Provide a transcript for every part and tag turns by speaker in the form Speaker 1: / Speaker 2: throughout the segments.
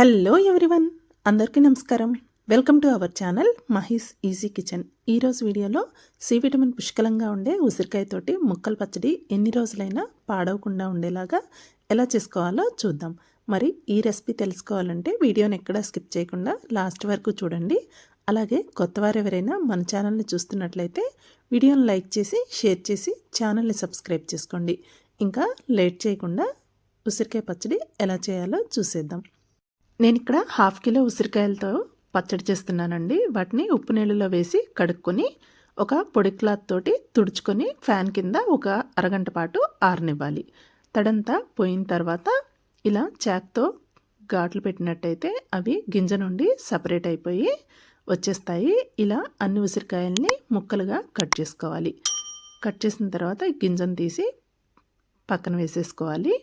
Speaker 1: Hello everyone అందరికీ నమస్కారం. Welcome to our channel Mahi's easy kitchen. ఈరోజు వీడియోలో సి విటమిన్ పుష్కలంగా ఉండే ఉసిరికాయతోటి ముక్కల పచ్చడి ఎన్ని రోజులైనా పాడవకుండా ఉండేలాగా ఎలా చేసుకోవాలో చూద్దాం. మరి ఈ రెసిపీ తెలుసుకోవాలంటే వీడియోని ఎక్కడా స్కిప్ చేయకుండా లాస్ట్ వరకు చూడండి. అలాగే కొత్తవారు ఎవరైనా మన ఛానల్ని చూస్తున్నట్లయితే వీడియోని లైక్ చేసి షేర్ చేసి ఛానల్ని సబ్స్క్రైబ్ చేసుకోండి. ఇంకా లేట్ చేయకుండా ఉసిరికాయ పచ్చడి ఎలా చేయాలో చూసేద్దాం. నేను ఇక్కడ హాఫ్ కిలో ఉసిరికాయలతో పచ్చడి చేస్తున్నానండి. వాటిని ఉప్పు నీళ్ళలో వేసి కడుక్కొని ఒక పొడి క్లాత్ తోటి తుడుచుకొని ఫ్యాన్ కింద ఒక అరగంట పాటు ఆరనివ్వాలి. తడంతా పోయిన తర్వాత ఇలా చాక్తో ఘాట్లు పెట్టినట్టయితే అవి గింజ నుండి సపరేట్ అయిపోయి వచ్చేస్తాయి. ఇలా అన్ని ఉసిరికాయల్ని ముక్కలుగా కట్ చేసుకోవాలి. కట్ చేసిన తర్వాత గింజను తీసి పక్కన వేసేసుకోవాలి.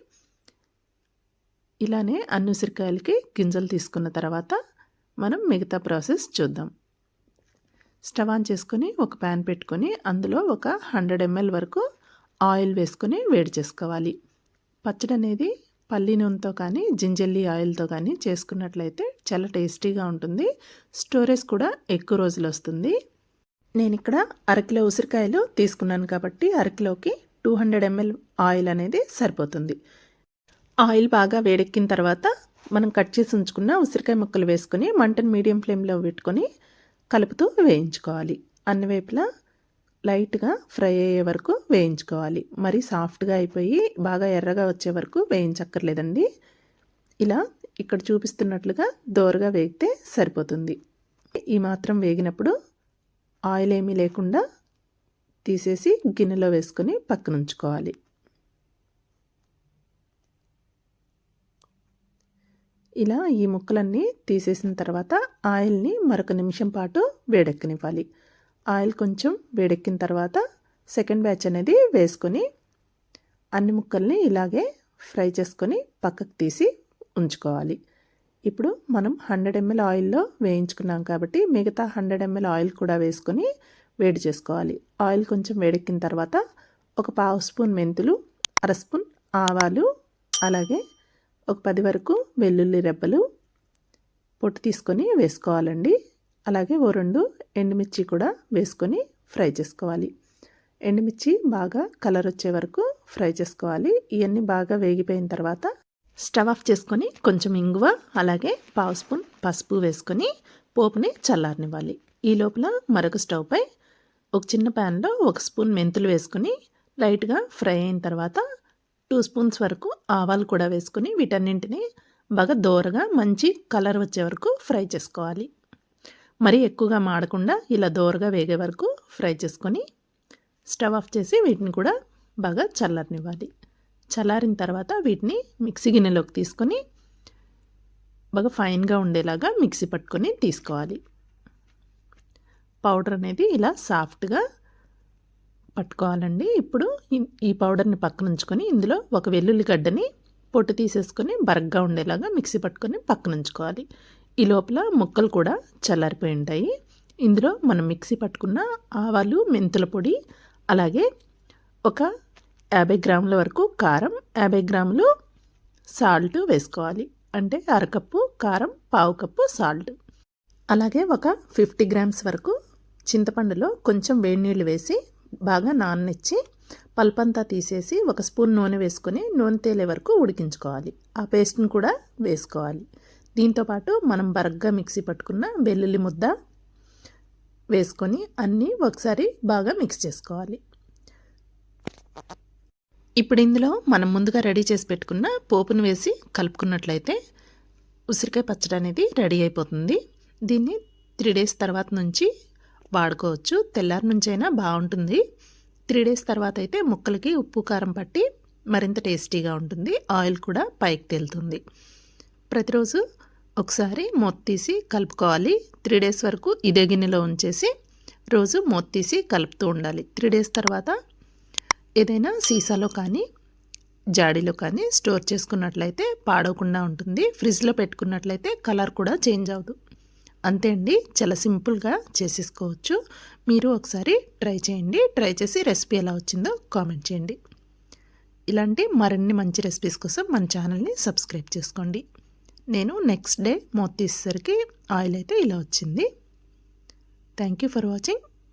Speaker 1: ఇలానే అన్ని ఉసిరికాయలకి గింజలు తీసుకున్న తర్వాత మనం మిగతా ప్రాసెస్ చూద్దాం. స్టవ్ ఆన్ చేసుకొని ఒక ప్యాన్ పెట్టుకొని అందులో ఒక హండ్రెడ్ ఎంఎల్ వరకు ఆయిల్ వేసుకొని వేడి చేసుకోవాలి. పచ్చడి అనేది పల్లి నూనెతో కానీ జింజల్లి ఆయిల్తో కానీ చేసుకున్నట్లయితే చాలా టేస్టీగా ఉంటుంది. స్టోరేజ్ కూడా ఎక్కువ రోజులు వస్తుంది. నేను ఇక్కడ అరకిలో ఉసిరికాయలు తీసుకున్నాను కాబట్టి అరకిలోకి టూ హండ్రెడ్ ఎంఎల్ ఆయిల్ అనేది సరిపోతుంది. ఆయిల్ బాగా వేడెక్కిన తర్వాత మనం కట్ చేసి ఉంచుకున్న ఉసిరికాయ ముక్కలు వేసుకొని మంటను మీడియం ఫ్లేమ్లో పెట్టుకొని కలుపుతూ వేయించుకోవాలి. అన్ని వైపులా లైట్గా ఫ్రై అయ్యే వరకు వేయించుకోవాలి. మరి సాఫ్ట్గా అయిపోయి బాగా ఎర్రగా వచ్చే వరకు వేయించక్కర్లేదండి. ఇలా ఇక్కడ చూపిస్తున్నట్లుగా దోరగా వేగితే సరిపోతుంది. ఈ మాత్రం వేగినప్పుడు ఆయిల్ ఏమీ లేకుండా తీసేసి గిన్నెలో వేసుకొని పక్కన ఇలా ఈ ముక్కలన్నీ తీసేసిన తర్వాత ఆయిల్ని మరొక నిమిషం పాటు వేడెక్కనివ్వాలి. ఆయిల్ కొంచెం వేడెక్కిన తర్వాత సెకండ్ బ్యాచ్ అనేది వేసుకొని అన్ని ముక్కల్ని ఇలాగే ఫ్రై చేసుకొని పక్కకు తీసి ఉంచుకోవాలి. ఇప్పుడు మనం హండ్రెడ్ ఎంఎల్ ఆయిల్లో వేయించుకున్నాం కాబట్టి మిగతా హండ్రెడ్ ఎంఎల్ ఆయిల్ కూడా వేసుకొని వేడి చేసుకోవాలి. ఆయిల్ కొంచెం వేడెక్కిన తర్వాత ఒక పావు స్పూన్ మెంతులు అర స్పూన్ ఆవాలు అలాగే ఒక పది వరకు వెల్లుల్లి రెబ్బలు పొట్టు తీసుకొని వేసుకోవాలండి. అలాగే ఓ రెండు ఎండుమిర్చి కూడా వేసుకొని ఫ్రై చేసుకోవాలి. ఎండుమిర్చి బాగా కలర్ వచ్చే వరకు ఫ్రై చేసుకోవాలి. ఇవన్నీ బాగా వేగిపోయిన తర్వాత స్టవ్ ఆఫ్ చేసుకొని కొంచెం ఇంగువ అలాగే పావు స్పూన్ పసుపు వేసుకొని పోపుని చల్లారనివ్వాలి. ఈ లోపల మరొక స్టవ్పై ఒక చిన్న ప్యాన్లో ఒక స్పూన్ మెంతులు వేసుకొని లైట్గా ఫ్రై అయిన తర్వాత టూ స్పూన్స్ వరకు ఆవాలు కూడా వేసుకొని వీటన్నింటినీ బాగా దోరగా మంచి కలర్ వచ్చే వరకు ఫ్రై చేసుకోవాలి. మరీ ఎక్కువగా మాడకుండా ఇలా దోరగా వేగే వరకు ఫ్రై చేసుకొని స్టవ్ ఆఫ్ చేసి వీటిని కూడా బాగా చల్లారనివ్వాలి. చల్లారిన తర్వాత వీటిని మిక్సీ గిన్నెలోకి తీసుకొని బాగా ఫైన్గా ఉండేలాగా మిక్సీ పట్టుకొని తీసుకోవాలి. పౌడర్ అనేది ఇలా సాఫ్ట్గా పట్టుకోవాలండి. ఇప్పుడు ఈ పౌడర్ని పక్కన ఉంచుకొని ఇందులో ఒక వెల్లుల్లి గడ్డని పొట్టు తీసేసుకొని బరగ్గా ఉండేలాగా మిక్సీ పట్టుకొని పక్కన ఉంచుకోవాలి ఈ లోపల ముక్కలు కూడా చల్లారిపోయి ఉంటాయి. ఇందులో మనం మిక్సీ పట్టుకున్న ఆవాలు మెంతుల పొడి అలాగే ఒక యాభై గ్రాముల వరకు కారం యాభై గ్రాములు సాల్ట్ వేసుకోవాలి. అంటే అరకప్పు కారం పావు కప్పు సాల్ట్. అలాగే ఒక ఫిఫ్టీ గ్రామ్స్ వరకు చింతపండులో కొంచెం వేడి నీళ్ళు వేసి బాగా నాననిచ్చి పల్పంతా తీసేసి ఒక స్పూన్ నూనె వేసుకొని నూనె తేలే వరకు ఉడికించుకోవాలి. ఆ పేస్ట్ని కూడా వేసుకోవాలి. దీంతోపాటు మనం బరగ్గా మిక్సీ పట్టుకున్న వెల్లుల్లి ముద్ద వేసుకొని అన్నీ ఒకసారి బాగా మిక్స్ చేసుకోవాలి. ఇప్పుడు ఇందులో మనం ముందుగా రెడీ చేసి పెట్టుకున్న పోపును వేసి కలుపుకున్నట్లయితే ఉసిరికాయ పచ్చడి అనేది రెడీ అయిపోతుంది. దీన్ని త్రీ డేస్ తర్వాత నుంచి వాడుకోవచ్చు. తెల్లారి నుంచైనా బాగుంటుంది. త్రీ డేస్ తర్వాత అయితే ముక్కలకి ఉప్పు కారం పట్టి మరింత టేస్టీగా ఉంటుంది. ఆయిల్ కూడా పైకి తేలుతుంది. ప్రతిరోజు ఒకసారి మూత తీసి కలుపుకోవాలి. త్రీ డేస్ వరకు ఇదే గిన్నెలో ఉంచేసి రోజు మూత తీసి కలుపుతూ ఉండాలి. త్రీ డేస్ తర్వాత ఏదైనా సీసాలో కానీ జాడీలో కానీ స్టోర్ చేసుకున్నట్లయితే పాడవకుండా ఉంటుంది. ఫ్రిడ్జ్లో పెట్టుకున్నట్లయితే కలర్ కూడా చేంజ్ అవ్వదు. అంతే అండి. చాలా సింపుల్గా చేసేసుకోవచ్చు. మీరు ఒకసారి ట్రై చేయండి. ట్రై చేసి రెసిపీ ఎలా వచ్చిందో కామెంట్ చేయండి. ఇలాంటి మరిన్ని మంచి రెసిపీస్ కోసం మన ఛానల్ని సబ్స్క్రైబ్ చేసుకోండి. నేను నెక్స్ట్ డే మూత తీసేసరికి ఆయిల్ అయితే ఇలా వచ్చింది. Thank you for watching.